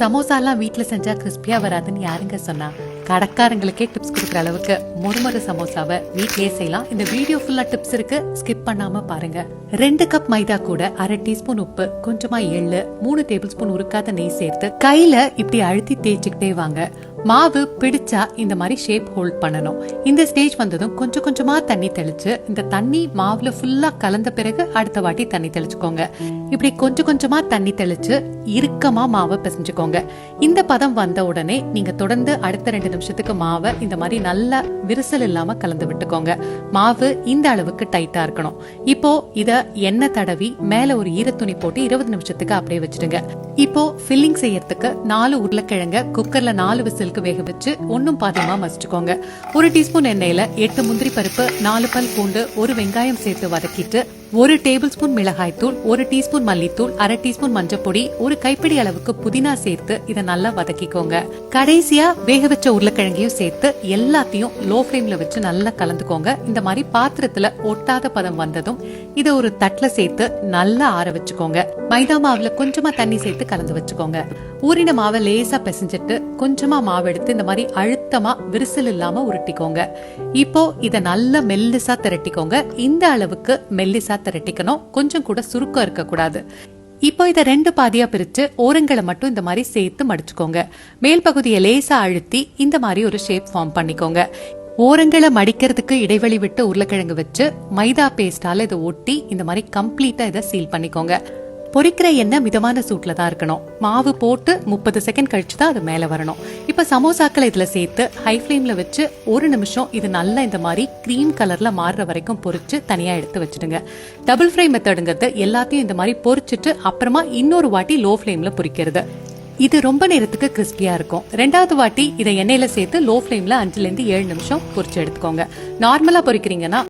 சமோசாலாம் வீட்டில் செஞ்சால் கிறிஸ்பியாக வராதுன்னு யாருங்க சொன்னா? கடைக்காரங்களுக்கே டிப்ஸ் கொடுக்குற அளவுக்கு மொறுமொறு சமோசாவை வீட்லயே செய்யலாம். இந்த வீடியோ ஃபுல்லா டிப்ஸ் இருக்கு. ஸ்கிப் பண்ணாம பாருங்க. ரெண்டு கப் மைதா கூட அரை டீஸ்பூன் உப்பு கொஞ்சமா எள்ளு மூணு டேபிள் ஸ்பூன் உருக்காத நெய் சேர்த்து கையில இப்படி அழுத்தி தேய்ச்சிக்கிட்டே வாங்க. மாவு பிடிச்சா இந்த மாதிரி ஷேப் ஹோல்ட் பண்ணணும். இந்த ஸ்டேஜ் வந்ததும் கொஞ்சம் கொஞ்சமா தண்ணி தெளிச்சு இந்த தண்ணி மாவுல ஃபுல்லா கலந்த பிறகு அடுத்த வாட்டி தண்ணி தெளிச்சுக்கோங்க. இப்படி கொஞ்சம் கொஞ்சமா தண்ணி தெளிச்சு இறுக்கமா மாவை பிசைஞ்சுக்கோங்க. இந்த பதம் வந்த உடனே நீங்க தொடர்ந்து அடுத்த ரெண்டு நிமிஷத்துக்கு மாவை இந்த மாதிரி நல்லா விரிசல் இல்லாம கலந்து விட்டுக்கோங்க. மாவு இந்த அளவுக்கு டைட்டா இருக்கணும். இப்போ இத எண்ணெய் தடவி மேல ஒரு ஈரத்துணி போட்டு இருபது நிமிஷத்துக்கு அப்படியே வச்சிடுங்க. இப்போ ஃபில்லிங் செய்யறதுக்கு நாலு உருளைக்கிழங்க குக்கர்ல நாலு விசில் அளவுக்கு வேக வச்சு ஒன்றும் பாதியமாக மசிச்சுக்கோங்க. ஒரு டீஸ்பூன் எண்ணெயில் எட்டு முந்திரி பருப்பு நாலு பல் பூண்டு ஒரு வெங்காயம் சேர்த்து வதக்கிட்டு ஒரு டேபிள் ஸ்பூன் மிளகாய் தூள் ஒரு டீஸ்பூன் மல்லித்தூள் அரை டீஸ்பூன் மஞ்சப்பொடி ஒரு கைப்பிடி அளவுக்கு புதினா சேர்த்து இதை நல்லா வதக்கிக்கோங்க. கடைசியா வேக வச்ச உருளைக்கிழங்கையும் சேர்த்து எல்லாத்தையும் லோ ஃப்ளேம்ல வச்சு நல்லா கலந்துக்கோங்க. இந்த மாதிரி பாத்திரத்துல ஒட்டாத பதம் வந்ததும் இதை ஒரு தட்டுல சேர்த்து நல்லா ஆற வச்சுக்கோங்க. மைதா மாவுல கொஞ்சமா தண்ணி சேர்த்து கலந்து வச்சுக்கோங்க. ஊறின மாவை லேசா பிசைஞ்சிட்டு கொஞ்சமா மாவு எடுத்து இந்த மாதிரி அழுத்தமா விரிசல் இல்லாம உருட்டிக்கோங்க. இப்போ இத நல்லா மெல்லிசா திரட்டிக்கோங்க. இந்த அளவுக்கு மெல்லிசா திரட்டிக்கணும் கொஞ்சம் கூட சுருக்கம் இருக்கக்கூடாது. இப்போ இதை ரெண்டு பாதியா பிரிச்சு ஓரங்களை மட்டும் இந்த மாதிரி சேர்த்து மடிச்சுக்கோங்க. மேல் பகுதியை லேசா அழுத்தி இந்த மாதிரி ஒரு ஷேப் ஃபார்ம் பண்ணிக்கோங்க. ஓரங்களை மடிக்கிறதுக்கு இடைவெளி விட்டு உருளைக்கிழங்கு வச்சு மைதா பேஸ்டால இதை ஒட்டி இந்த மாதிரி கம்ப்ளீட்டா இதை சீல் பண்ணிக்கோங்க. பொறிக்கிற எண்ணெய் மிதமான சூட்டில் தான் இருக்கணும். மாவு போட்டு முப்பது செகண்ட் கழிச்சு தான் அது மேலே வரணும். இப்போ சமோசாக்களை இதில் சேர்த்து ஹை ஃப்ளேமில் வச்சு ஒரு நிமிஷம் இது நல்லா இந்த மாதிரி க்ரீம் கலரில் மாறுற வரைக்கும் பொறிச்சு தனியாக எடுத்து வச்சுடுங்க. டபுள் ஃப்ரை மெத்தடுங்கிறது எல்லாத்தையும் இந்த மாதிரி பொறிச்சிட்டு அப்புறமா இன்னொரு வாட்டி லோ ஃப்ளேமில் பொரிக்கிறது இது ரொம்ப நேரத்துக்கு கிறிஸ்பியா இருக்கும். ரெண்டாவது வாட்டி இதை எண்ணெயில சேர்த்து லோ ஃப்ளேம்ல அஞ்சுல இருந்து ஏழு நிமிஷம் பொறிச்சு எடுத்துக்கோங்க. நார்மலா பொறிக்கிறீங்கன்னா